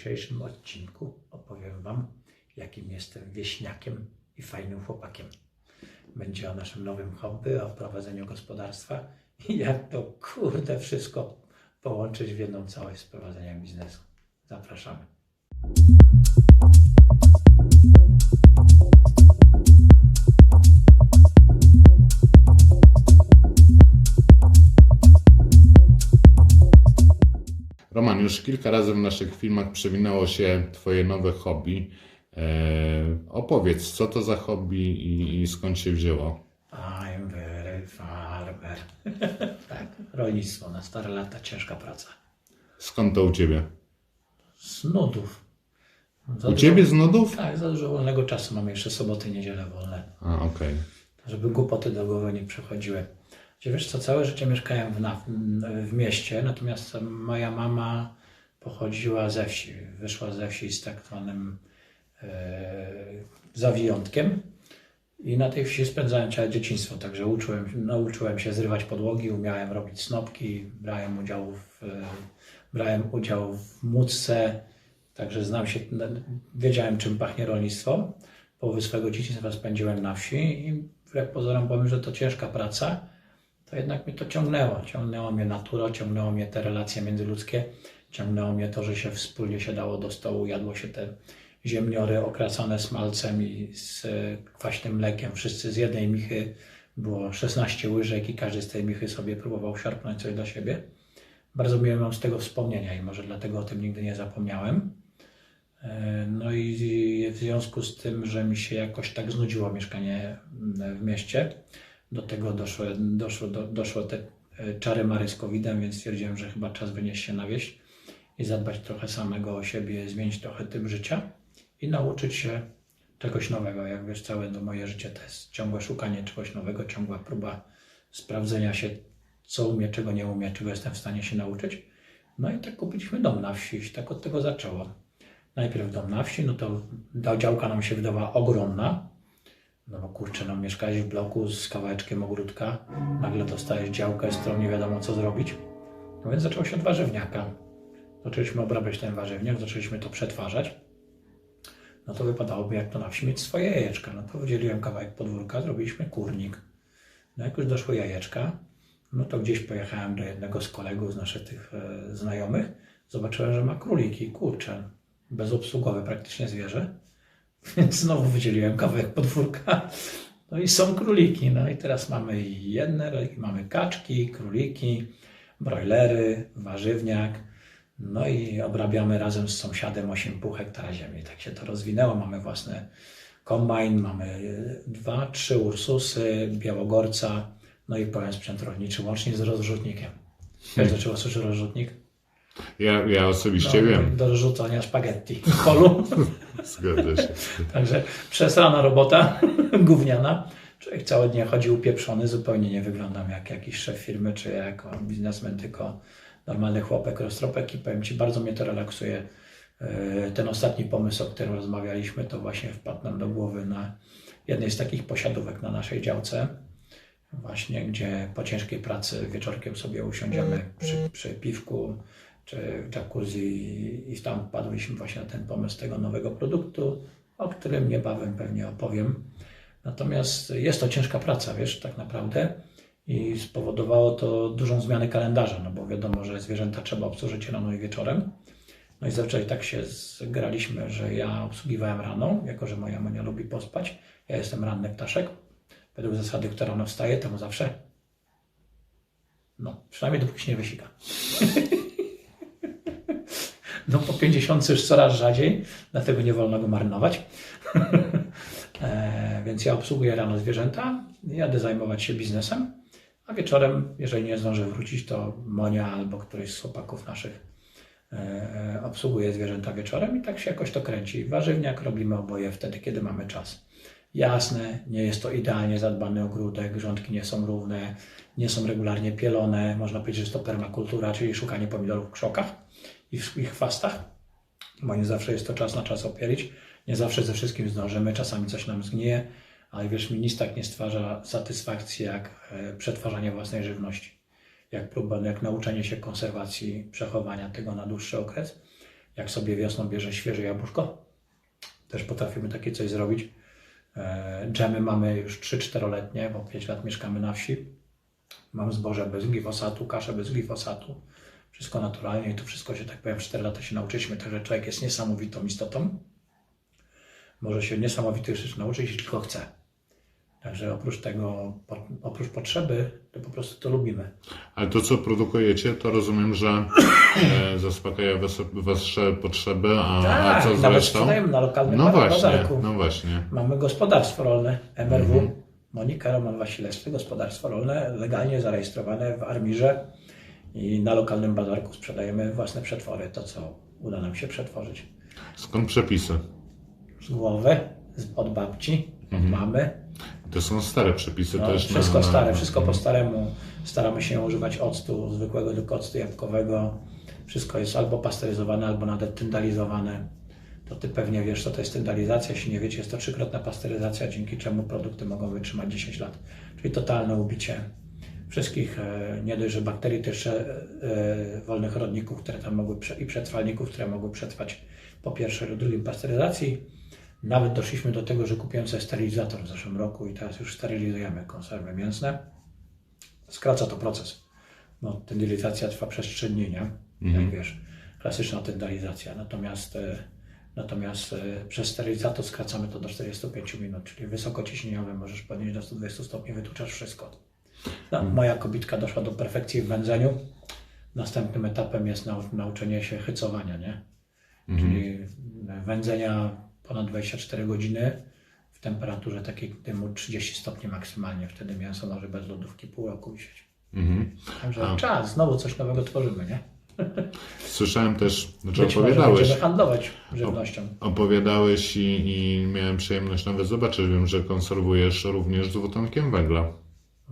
dzisiejszym odcinku opowiem Wam, jakim jestem wieśniakiem i fajnym chłopakiem. Będzie o naszym nowym hobby, o prowadzeniu gospodarstwa i jak to kurde wszystko połączyć w jedną całość z prowadzeniem biznesu. Zapraszamy. Już kilka razy w naszych filmach przewinęło się Twoje nowe hobby. E, opowiedz, co to za hobby i, i skąd się wzięło? I'm very farmer. tak, rolnictwo na stare lata, ciężka praca. Skąd to u Ciebie? Z nudów. Za U dużo- Ciebie z nudów? Tak, za dużo wolnego czasu. Mamy jeszcze soboty i niedzielę wolne. A, okej. żeby głupoty do głowy nie przychodziły. Gdzie wiesz co, całe życie mieszkałem w, na, w mieście, natomiast moja mama pochodziła ze wsi. Wyszła ze wsi z tak zwanym e, zawijątkiem i na tej wsi spędzałem całe dzieciństwo, także uczyłem, nauczyłem się zrywać podłogi, umiałem robić snopki, brałem udział w, e, brałem udział w mucce, także znam się, wiedziałem czym pachnie rolnictwo. Połowę swojego dzieciństwa spędziłem na wsi i wbrew pozorom powiem, że to ciężka praca, to jednak mnie to ciągnęło. Ciągnęło mnie natura, ciągnęło mnie te relacje międzyludzkie, ciągnęło mnie to, że się wspólnie siadało do stołu, jadło się te ziemniory okrasane smalcem i z e, kwaśnym mlekiem. Wszyscy z jednej michy było 16 łyżek i każdy z tej michy sobie próbował szarpnąć coś dla siebie. Bardzo miłe mam z tego wspomnienia i może dlatego o tym nigdy nie zapomniałem. E, No i w związku z tym, że mi się jakoś tak znudziło mieszkanie mm, w mieście, do tego doszło, doszło, do, doszło te e, czary mary z COVID-em, więc stwierdziłem, że chyba czas wynieść się na wieś i zadbać trochę samego o siebie, zmienić trochę typ życia i nauczyć się czegoś nowego. Jak wiesz, całe moje życie to jest ciągłe szukanie czegoś nowego, ciągła próba sprawdzenia się, co umie, czego nie umie, czego jestem w stanie się nauczyć. No i tak kupiliśmy dom na wsi, tak od tego zaczęło. Najpierw dom na wsi, no to ta działka nam się wydawała ogromna, no bo kurczę, no mieszkałeś w bloku z kawałeczkiem ogródka, nagle dostajesz działkę, z którą nie wiadomo co zrobić. No więc zaczęło się od warzywniaka. Zaczęliśmy obrabiać ten warzywniak, zaczęliśmy to przetwarzać. No to wypadałoby jak to na wsi mieć swoje jajeczka. No to wydzieliłem kawałek podwórka, zrobiliśmy kurnik. No jak już doszły jajeczka, no to gdzieś pojechałem do jednego z kolegów, z naszych tych e, znajomych. Zobaczyłem, że ma króliki, kurczę, bezobsługowe praktycznie zwierzę. Znowu wydzieliłem kawałek podwórka. No i są króliki. No i teraz mamy jedne, mamy kaczki, króliki, brojlery, warzywniak. No i obrabiamy razem z sąsiadem 8,5 hektara ziemi. Tak się to rozwinęło. Mamy własny kombajn, mamy dwa, trzy ursusy, białogorca, no i pełen sprzęt rolniczy, łącznie z rozrzutnikiem. Wiesz, do czego służy rozrzutnik? Ja, ja osobiście No, wiem. Do rzucania spaghetti w polu. Zgadza się. Także przesrana robota, gówniana. Człowiek całe dnie chodzi upieprzony, zupełnie nie wyglądam jak jakiś szef firmy, czy jako biznesmen, tylko normalny chłopek, roztropek i powiem Ci, bardzo mnie to relaksuje. Yy, Ten ostatni pomysł, o którym rozmawialiśmy, to właśnie wpadł nam do głowy na jednej z takich posiadówek na naszej działce, właśnie gdzie po ciężkiej pracy wieczorkiem sobie usiądziemy przy, przy piwku, czy jacuzzi i tam wpadliśmy właśnie na ten pomysł tego nowego produktu, o którym niebawem pewnie opowiem. Natomiast jest to ciężka praca, wiesz, tak naprawdę i spowodowało to dużą zmianę kalendarza, no bo wiadomo, że zwierzęta trzeba obsłużyć rano i wieczorem. No i zazwyczaj tak się zgraliśmy, że ja obsługiwałem rano, jako że moja Monia lubi pospać. Ja jestem ranny ptaszek. Według zasady, kto rano wstaje, temu zawsze. No, przynajmniej dopóki się nie wysika. No po 50 już coraz rzadziej, dlatego nie wolno go marnować. e, więc ja obsługuję rano zwierzęta, jadę zajmować się biznesem, a wieczorem, jeżeli nie zdążę wrócić, to Monia albo któryś z chłopaków naszych e, obsługuje zwierzęta wieczorem i tak się jakoś to kręci. Warzywniak robimy oboje wtedy, kiedy mamy czas. Jasne, nie jest to idealnie zadbany ogródek, grządki nie są równe, nie są regularnie pielone. Można powiedzieć, że to permakultura, czyli szukanie pomidorów w krzokach i w ich chwastach, bo nie zawsze jest to czas na czas opielić. Nie zawsze ze wszystkim zdążymy, czasami coś nam zgnije, ale wiesz, mi nic tak nie stwarza satysfakcji jak e, przetwarzanie własnej żywności. Jak próba, jak nauczenie się konserwacji, przechowania tego na dłuższy okres. Jak sobie wiosną bierze świeże jabłuszko, też potrafimy takie coś zrobić. E, Dżemy mamy już 3-4-letnie, bo 5 lat mieszkamy na wsi. Mam zboże bez glifosatu, kaszę bez glifosatu. Wszystko naturalnie i to wszystko się, tak powiem, w 4 lata się nauczyliśmy. Także człowiek jest niesamowitą istotą. Może się niesamowitych rzeczy nauczyć, jeśli tylko chce. Także oprócz tego, oprócz potrzeby, to po prostu to lubimy. Ale to, co produkujecie, to rozumiem, że e, zaspokaja was, wasze potrzeby, a, a co z Tak, nawet sprzedajemy na lokalnym No właśnie, no właśnie. Mamy gospodarstwo rolne MRW. Mhm. Monika Roman Wasilewski, gospodarstwo rolne, legalnie zarejestrowane w Armirze i na lokalnym bazarku sprzedajemy własne przetwory, to co uda nam się przetworzyć. Skąd przepisy? Z głowy, od babci, Mhm. mamy. To są stare przepisy No, też. wszystko na, na, stare, wszystko po staremu. Staramy się używać octu zwykłego, tylko octu jabłkowego. Wszystko jest albo pasteryzowane, albo nawet tyndalizowane. To ty pewnie wiesz, co to jest tyndalizacja. Jeśli nie wiecie, jest to trzykrotna pasteryzacja, dzięki czemu produkty mogą wytrzymać 10 lat. Czyli totalne ubicie wszystkich, e, nie dość, że bakterii, to jeszcze e, wolnych rodników, które tam mogły, i przetrwalników, które mogły przetrwać po pierwszej lub drugiej pasteryzacji. Nawet doszliśmy do tego, że kupiłem sobie sterylizator w zeszłym roku i teraz już sterylizujemy konserwy mięsne. Skraca to proces, bo tendilizacja trwa przez 3 dni, nie? Jak wiesz, klasyczna tendalizacja. Natomiast, e, natomiast e, przez sterylizator skracamy to do 45 minut, czyli wysokociśnieniowe możesz podnieść do 120 stopni, wytłuczasz wszystko. No, moja kobitka doszła do perfekcji w wędzeniu. Następnym etapem jest nau- nauczenie się hycowania, nie? Czyli wędzenia ponad 24 godziny w temperaturze takiej dymu 30 stopni maksymalnie. Wtedy mięso może bez lodówki pół roku wisieć. Mhm. Także A. czas, znowu coś nowego tworzymy, nie? Słyszałem też, że Być może opowiadałeś, będziemy handlować żywnością. opowiadałeś i, i miałem przyjemność nawet zobaczyć. Wiem, że konserwujesz również z dwutlenkiem węgla.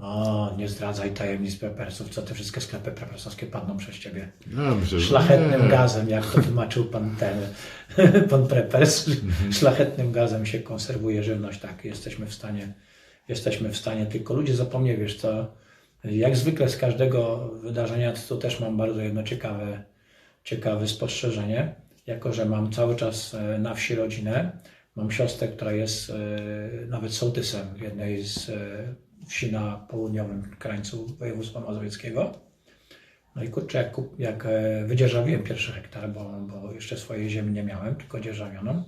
O, nie zdradzaj tajemnic prepersów, co te wszystkie sklepy prepersowskie padną przez ciebie. Myślę, że Szlachetnym nie. gazem, jak to tłumaczył pan ten, pan prepers, szlachetnym gazem się konserwuje żywność, tak, jesteśmy w stanie, jesteśmy w stanie, tylko ludzie zapomnieli, wiesz co, jak zwykle z każdego wydarzenia, to też mam bardzo jedno ciekawe, ciekawe spostrzeżenie, jako że mam cały czas e, na wsi rodzinę, mam siostrę, która jest e, nawet sołtysem jednej z e, wsi na południowym krańcu województwa mazowieckiego, no i kurczę, jak, jak e, wydzierżawiłem pierwszy hektar, bo, bo jeszcze swojej ziemi nie miałem, tylko dzierżawioną.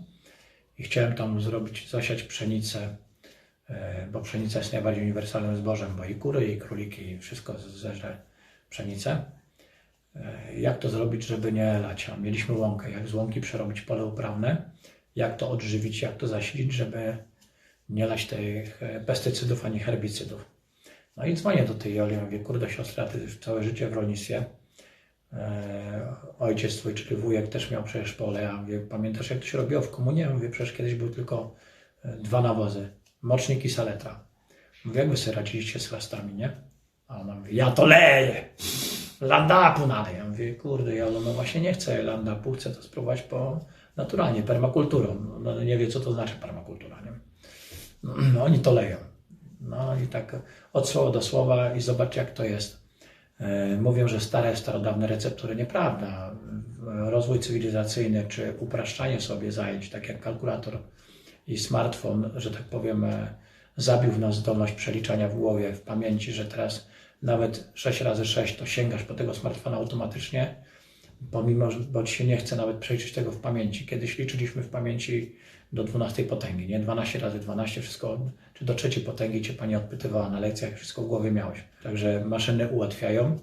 I chciałem tam zrobić, zasiać pszenicę, e, bo pszenica jest najbardziej uniwersalnym zbożem, bo i kury, i króliki, i wszystko zeżre pszenicę. E, Jak to zrobić, żeby nie lać? Mieliśmy łąkę, jak z łąki przerobić pole uprawne, jak to odżywić, jak to zasilić, żeby nie lać tych e, pestycydów ani herbicydów. No i dzwonię do tej Joli, mówię, kurde siostra, ty całe życie w rolnictwie. E, ojciec twój, czyli wujek też miał przecież pole. Ja mówię, pamiętasz jak to się robiło w komunie? Ja mówię, przecież kiedyś były tylko e, dwa nawozy, mocznik i saletra. Mówię, jak wy sobie radziliście z chwastami, nie? A ona mówi, ja to leję! Landapu naleję. Ja mówię, kurde Jolo, no właśnie nie chcę landapu, chcę to spróbować po naturalnie, permakulturą. No nie wie, co to znaczy permakultura, nie? No, oni to leją. No i tak od słowa do słowa i zobacz jak to jest. E, Mówią, że stare, starodawne receptury. Nieprawda. Rozwój cywilizacyjny czy upraszczanie sobie zajęć, tak jak kalkulator i smartfon, że tak powiem, e, zabił w nas zdolność przeliczania w głowie, w pamięci, że teraz nawet 6 razy 6 to sięgasz po tego smartfona automatycznie, pomimo, bo ci się nie chce nawet przeliczyć tego w pamięci. Kiedyś liczyliśmy w pamięci do 12 potęgi, nie? 12 razy 12, wszystko, czy do trzeciej potęgi cię pani odpytywała na lekcjach, wszystko w głowie miałeś. Także maszyny ułatwiają.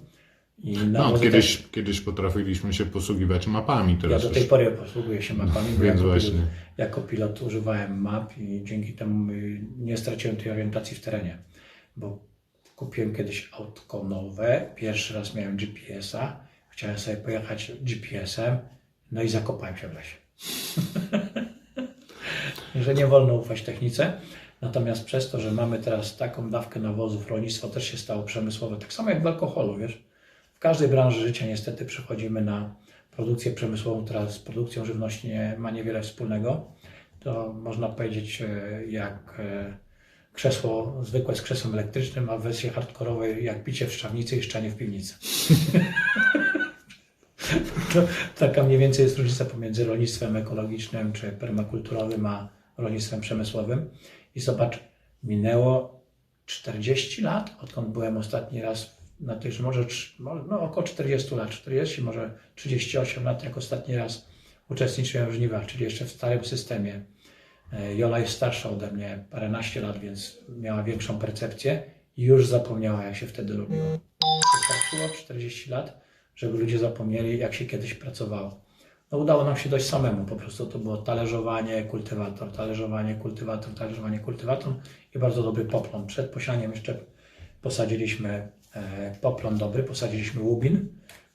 I No, kiedyś, kiedyś potrafiliśmy się posługiwać mapami, też, ja teraz do tej pory posługuję się mapami, bo Więc jako właśnie. pilot, jako pilot używałem map i dzięki temu y, nie straciłem tej orientacji w terenie. Bo kupiłem kiedyś autko nowe, pierwszy raz miałem GPS-a, chciałem sobie pojechać GPS-em, no i zakopałem się w lesie. że nie wolno ufać technice. Natomiast przez to, że mamy teraz taką dawkę nawozów, rolnictwo też się stało przemysłowe, tak samo jak w alkoholu, wiesz. W każdej branży życia niestety przechodzimy na produkcję przemysłową, która z produkcją żywności nie, ma niewiele wspólnego. To można powiedzieć e, jak e, krzesło zwykłe z krzesłem elektrycznym, a w wersji hardkorowej jak picie w szczawnicy i szczanie w piwnicy. Taka mniej więcej jest różnica pomiędzy rolnictwem ekologicznym czy permakulturowym, a rolnictwem przemysłowym. I zobacz, minęło 40 lat, odkąd byłem ostatni raz na tych, może no, około 40 lat, 40, może 38 lat, jak ostatni raz uczestniczyłem w żniwach, czyli jeszcze w starym systemie. E, Jola jest starsza ode mnie, paręnaście lat, więc miała większą percepcję i już zapomniała, jak się wtedy robiło. Wystarczyło 40 lat, żeby ludzie zapomnieli, jak się kiedyś pracowało. No udało nam się dość samemu, po prostu to było talerzowanie, kultywator, talerzowanie, kultywator, talerzowanie, kultywator i bardzo dobry poplon. Przed posianiem jeszcze posadziliśmy e, poplon dobry, posadziliśmy łubin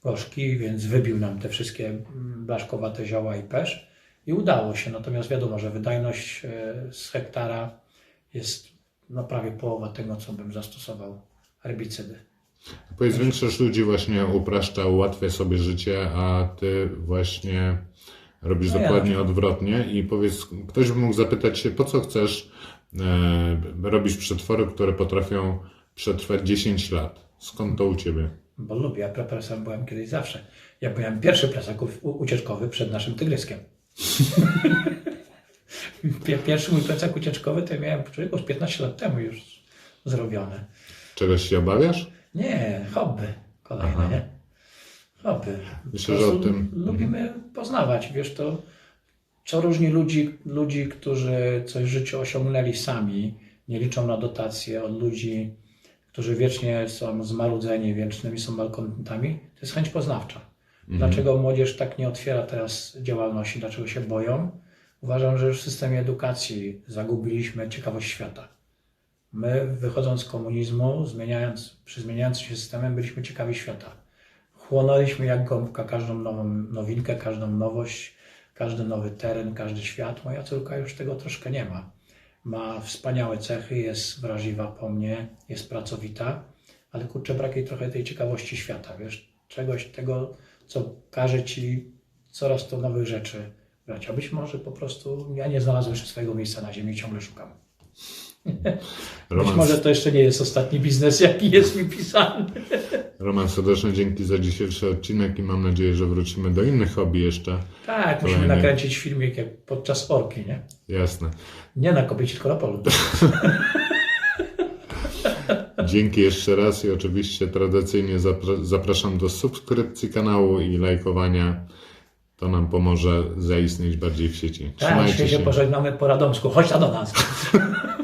gorzki, więc wybił nam te wszystkie mm, blaszkowate zioła i pesz i udało się. Natomiast wiadomo, że wydajność e, z hektara jest no, prawie połowa tego, co bym zastosował herbicydy. Powiedz, większość ludzi właśnie upraszcza, ułatwia sobie życie, a ty właśnie robisz No ja dokładnie na odwrotnie. I powiedz, ktoś by mógł zapytać się, po co chcesz e, robić przetwory, które potrafią przetrwać 10 lat? Skąd to u ciebie? Bo lubię, ja prepresem byłem kiedyś zawsze. Ja byłem pierwszy u- ucieczkowy przed naszym tygryskiem. Pier- Pierwszy mój plecak ucieczkowy to ja miałem z 15 lat temu już zrobiony. Czegoś się obawiasz? Nie, hobby kolejne, Aha. nie? Hobby. Myślę, że o tym- Lubimy poznawać, wiesz, to co różni ludzi, ludzi, którzy coś w życiu osiągnęli sami, nie liczą na dotacje, od ludzi, którzy wiecznie są zmarudzeni, wiecznymi są malkontentami, to jest chęć poznawcza. Dlaczego młodzież tak nie otwiera teraz działalności, dlaczego się boją? Uważam, że już w systemie edukacji zagubiliśmy ciekawość świata. My, wychodząc z komunizmu, zmieniając, przy zmieniającym się systemem, byliśmy ciekawi świata. Chłonęliśmy jak gąbka każdą nową nowinkę, każdą nowość, każdy nowy teren, każdy świat. Moja córka już tego troszkę nie ma. Ma wspaniałe cechy, jest wrażliwa po mnie, jest pracowita, ale kurczę, brak jej trochę tej ciekawości świata, wiesz, czegoś tego, co każe ci coraz to nowych rzeczy brać. A być może po prostu ja nie znalazłem jeszcze swojego miejsca na ziemi i ciągle szukam. Być może to jeszcze nie jest ostatni biznes, jaki jest mi pisany. Roman, serdecznie dzięki za dzisiejszy odcinek i mam nadzieję, że wrócimy do innych hobby jeszcze. Tak, musimy Kolejny. nakręcić filmik jak podczas orki, nie? Jasne. Nie na kobiecie, tylko na polu. Dzięki jeszcze raz i oczywiście tradycyjnie zapra- zapraszam do subskrypcji kanału i lajkowania. To nam pomoże zaistnieć bardziej w sieci. Tak, Trzymajcie dzisiaj się się. pożegnamy po radomsku. Chodź ta do nas.